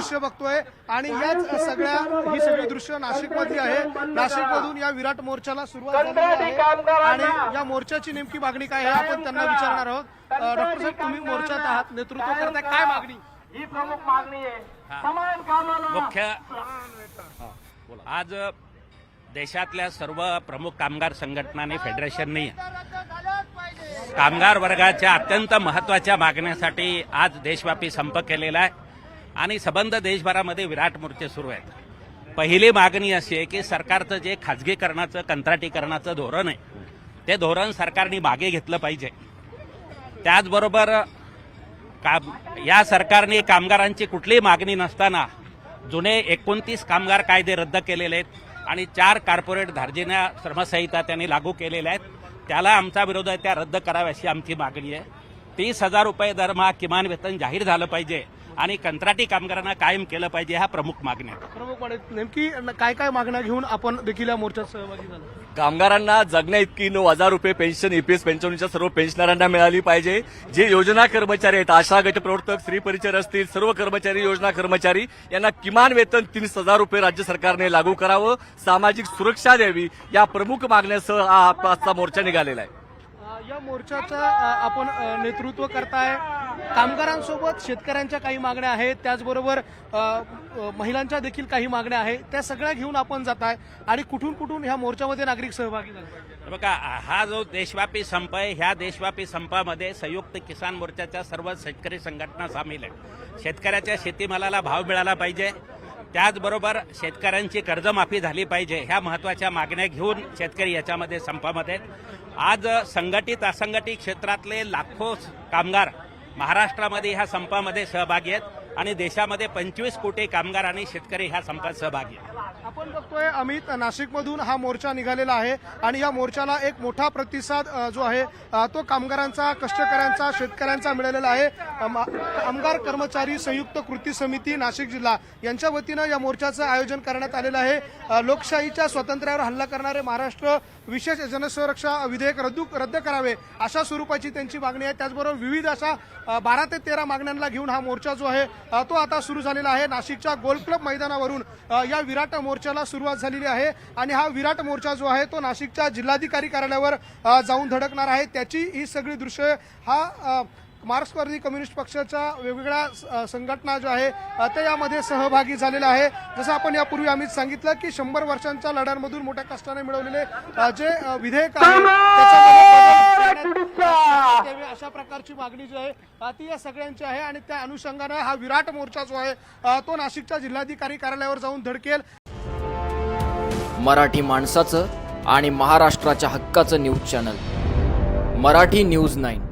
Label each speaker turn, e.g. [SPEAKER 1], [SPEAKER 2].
[SPEAKER 1] दृश्य बघतोय. आणि याच सगळ्या ही सगळी दृश्य नाशिक मधली आहे. नाशिक मधून या विराट मोर्चाला सुरुवात आहे. आणि या मोर्चाची नेमकी मागणी काय आहे आपण त्यांना विचारणार आहोत. डॉक्टर साहेब तुम्ही मोर्चात आहात नेतृत्व करताय. काय मागणी?
[SPEAKER 2] ही प्रमुख मागणी आहे. समान कामाला.
[SPEAKER 3] मुख्य आज देशातल्या सर्व प्रमुख कामगार संघटनांनी फेडरेशननी कामगार वर्गाच्या अत्यंत महत्त्वाच्या मागण्यासाठी आज देशव्यापी संप केलेला आहे. आणि संबंध देशभरामध्ये विराट मोर्चे सुरू आहेत. पहिली मागणी अशी आहे की सरकारचं जे खाजगीकरणाचं कंत्राटीकरणाचं धोरण आहे ते धोरण सरकारने मागे घेतलं पाहिजे. त्याचबरोबर काम या सरकारने कामगारांची कुठलीही मागणी नसताना जुने एकोणतीस कामगार कायदे रद्द केलेले आहेत आणि चार कॉर्पोरेट धार्जिन्या श्रमसंहिता त्यांनी लागू केलेल्या आहेत. त्याला आमचा विरोध आहे त्या रद्द कराव्या अशी आमची मागणी आहे. तीस हजार रुपये दरमहा किमान वेतन जाहीर झालं पाहिजे. आणि कंत्राटी कामगारांना कायम केलं पाहिजे ह्या प्रमुख मागण्या आहेत.
[SPEAKER 1] प्रमुख नेमकी काय काय मागण्या घेऊन आपण देखील या मोर्चात सहभागी झालो?
[SPEAKER 4] कामगारांना जगण्या इतकी नऊ हजार रुपये पेन्शन ईपीएस पेन्शनच्या सर्व पेन्शनरांना मिळाली पाहिजे. जे योजना कर्मचारी आहेत आशा गट प्रवर्तक स्त्री परिचर असतील सर्व कर्मचारी योजना कर्मचारी यांना किमान वेतन तीस हजार रुपये राज्य सरकारने लागू करावं सामाजिक सुरक्षा द्यावी या प्रमुख मागण्यासह हा आपला आजचा मोर्चा निघालेला आहे.
[SPEAKER 1] अ, या मोर्चाचं अ, आपण अ, नेतृत्व करताय. कामगारांसोबत शेतकऱ्यांच्या काही मागण्या आहेत त्याचबरोबर महिलांच्या देखील काही मागण्या आहेत त्या सगळ्या घेऊन आपण जात आहे आणि कुठून कुठून ह्या मोर्चामध्ये नागरिक सहभागी झाले
[SPEAKER 3] बघा हा जो देशव्यापी संप आहे ह्या देशव्यापी संपामध्ये संयुक्त किसान मोर्चाच्या सर्व शेतकरी संघटना सामील आहेत. शेतकऱ्याच्या शेतीमालाला भाव मिळाला पाहिजे. त्याचबरोबर शेतकऱ्यांची कर्जमाफी झाली पाहिजे ह्या महत्त्वाच्या मागण्या घेऊन शेतकरी याच्यामध्ये संपामध्ये आज संघटित असंघटित क्षेत्रातले लाखो कामगार महाराष्ट्रामध्ये ह्या संपामध्ये सहभागी आहेत. आणि देशामध्ये पंचवीस कोटी कामगार आणि शेतकरी ह्या संपात सहभागी
[SPEAKER 1] आपण बघतोय अमित नाशिकमधून हा मोर्चा निघालेला आहे आणि या मोर्चाला एक मोठा प्रतिसाद जो आहे तो कामगारांचा कष्टकऱ्यांचा शेतकऱ्यांचा मिळालेला आहे. कामगार कर्मचारी संयुक्त कृती समिती नाशिक जिल्हा यांच्या वतीनं या मोर्चाचं आयोजन करण्यात आलेलं आहे. लोकशाहीच्या स्वातंत्र्यावर हल्ला करणारे महाराष्ट्र विशेष जनसुरक्षा विधेयक रद्द रद्द करावे अशा स्वरूपाची त्यांची मागणी आहे. त्याचबरोबर विविध अशा बारा ते तेरा मागण्यांना घेऊन हा मोर्चा जो आहे तो आता सुरू झालेला आहे. नाशिकच्या गोल्फ क्लब मैदानावरून या विराट मोर्चाला सुरुवात झालेली आहे. आणि हा विराट मोर्चा जो आहे तो नाशिकच्या जिल्हाधिकारी कार्यालयावर जाऊन धडकणार आहे. त्याची ही सगळी दृश्य हा मार्क्सवादी कम्युनिस्ट पक्षाच्या वेगवेगळ्या संघटना ज्या आहे त्या यामध्ये सहभागी झालेल्या आहे. जसं आपण यापूर्वी आम्ही सांगितलं की शंभर वर्षांच्या लढ्यांमधून मोठ्या कष्टाने मिळवलेले जे विधेयक आहे त्याच्यामध्ये अशा प्रकारची मागणी जी आहे ती या सगळ्यांची आहे आणि त्या अनुषंगानं हा विराट मोर्चा जो आहे तो नाशिकच्या जिल्हाधिकारी कार्यालयावर जाऊन धडकेल.
[SPEAKER 5] मराठी माणसाचं आणि महाराष्ट्राच्या हक्काचं news channel. Marathi news nine.